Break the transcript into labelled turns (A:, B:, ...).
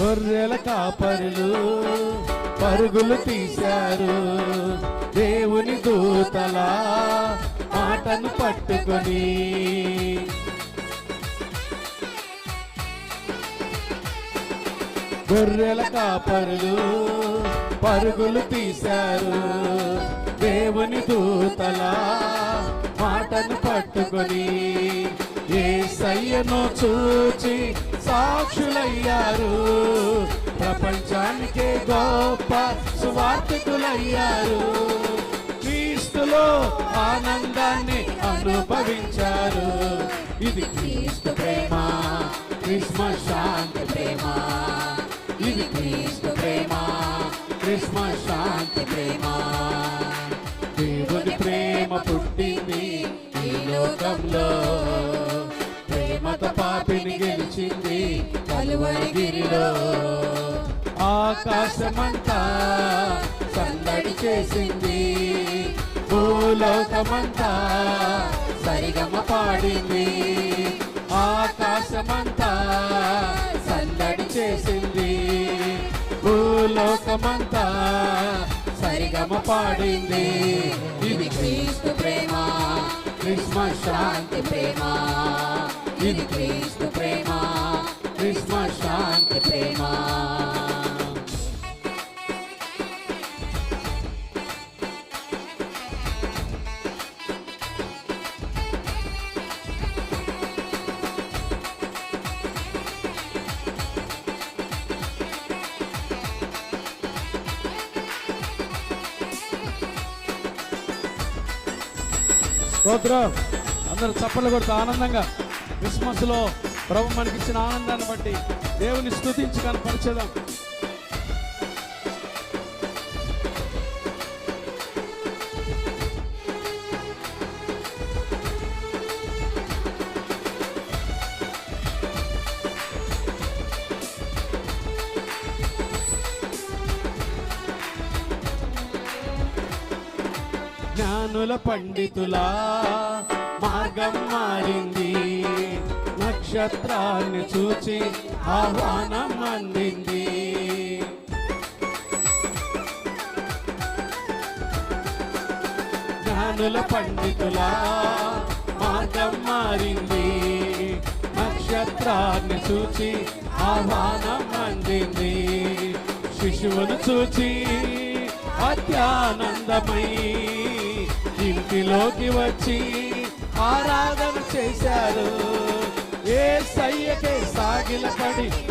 A: గొర్రెల కాపరులు పరుగులు తీశారు. దేవుని దూతల మాటను పట్టుకొని గొర్రెల కాపరులు పరుగులు తీశారు. దేవుని దూతల మాటను పట్టుకొని సయ్యను చూచి సాక్షులయ్యారు. ప్రపంచానికే గొప్ప సువార్థికులయ్యారు. క్రీస్తులో ఆనందాన్ని అనుభవించారు. ఇది క్రీస్తు ప్రేమ క్రిస్మస్ శాంతి ప్రేమ. ఇది క్రీస్తు ప్రేమ క్రిస్మస్ శాంతి ప్రేమ. కలువరిగిరిలో ఆకాశమంతా సందడి చేసింది. భూలోకమంతా సరిగమ పాడింది. ఆకాశమంతా సందడి చేసింది. భూలోకమంతా సరిగమ పాడింది. ఇది క్రీస్తు ప్రేమ క్రిస్మస్ శాంతి ప్రేమ. ఇది క్రీస్తు ప్రేమ. క్రిస్మస్ శాంతి ప్రేమ. స్తోత్రం. అందరూ చప్పట్లు కొడుతూ ఆనందంగా. క్రిస్మస్లో ప్రభు మనకిచ్చిన ఆనందాన్ని బట్టి దేవుని స్థుతించి కనపరచదాం. జ్ఞానుల పండితుల మార్గం మారింది. నక్షత్రాన్ని చూచి ఆహ్వానం అందింది. జ్ఞానుల పండితుల మార్గం మారింది. నక్షత్రాన్ని చూచి ఆహ్వానం అందింది. శిశువును చూచి అత్యానందమై ఇంటిలోకి వచ్చి ఆరాధన చేశారు. ಆಗಿಲ್ಲ ಕಣಿ